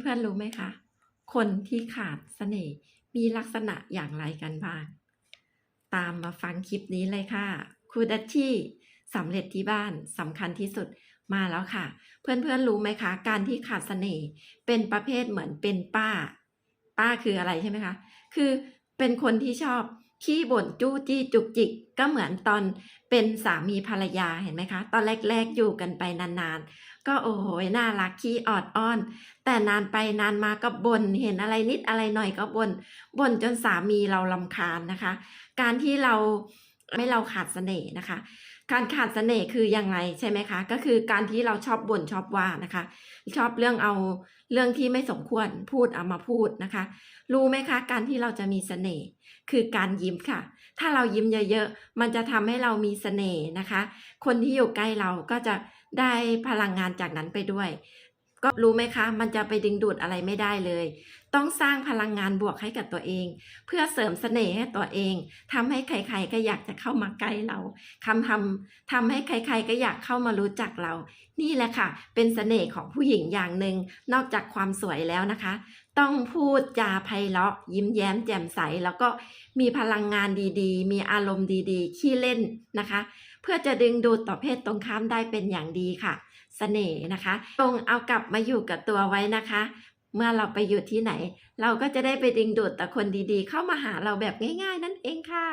เพื่อนๆรู้ไหมคะ คนที่ขาดเสน่ห์มีลักษณะอย่างไรกันบ้าง ตามมาฟังคลิปนี้เลยค่ะครูดัชชี่สำเร็จที่บ้านสำคัญที่สุดมาแล้วค่ะ เพื่อนๆรู้ไหมคะ การที่ขาดเสน่ห์เป็นประเภทเหมือนเป็นป้า ป้าคืออะไรใช่ไหมคะ คือเป็นคนที่ชอบ ขี้บ่นจู้จี้จุกจิกก็เหมือนตอนเป็นสามีภรรยาเห็นไหมคะ ตอนแรก ๆอยู่กันไปนานๆ ก็โอ้โหน่ารักขี้ออดอ้อน แต่นานไปนานมาก็บน่นเห็นอะไรนิดอะไรหน่อยก็บน่นบ่นจนสามีเราลำคาญนะคะ การที่เรา ไม่เราขาดเสน่ห์นะคะ การขาดเสน่ห์คือยังไงใช่ไหมคะ ก็คือการที่เราชอบบ่นชอบว่านะคะ ชอบเรื่องเอาเรื่องที่ไม่สมควรพูดเอามาพูดนะคะ รู้ไหมคะ การที่เราจะมีเสน่ห์คือการยิ้มค่ะ ถ้าเรายิ้มเยอะๆ มันจะทำให้เรามีเสน่ห์นะคะ คนที่อยู่ใกล้เราก็จะได้พลังงานจากนั้นไปด้วย ก็รู้ไหมคะ มันจะไปดึงดูดอะไรไม่ได้เลย ต้องสร้างพลังงานบวกให้กับตัวเอง เพื่อเสริมเสน่ห์ให้ตัวเองทำให้ใครๆก็อยากจะเข้ามาใกล้เราคำทำทำให้ใครๆก็อยากเข้ามารู้จักเรา นี่แหละค่ะ เป็นเสน่ห์ของผู้หญิงอย่างหนึ่งนอกจากความสวยแล้วนะคะ ต้องพูดจาไพเราะ ยิ้มแย้มแจ่มใส แล้วก็มีพลังงานดีๆ มีอารมณ์ดีๆ ขี้เล่นนะคะ เพื่อจะดึงดูดต่อเพศตรงข้ามได้เป็นอย่างดีค่ะ เสน่ห์นะคะตรงเอากลับมาอยู่กับตัวไว้นะคะ เมื่อเราไปอยู่ที่ไหน เราก็จะได้ไปดึงดูดแต่คนดีๆ เข้ามาหาเราแบบง่าย ๆ นั่นเองค่ะ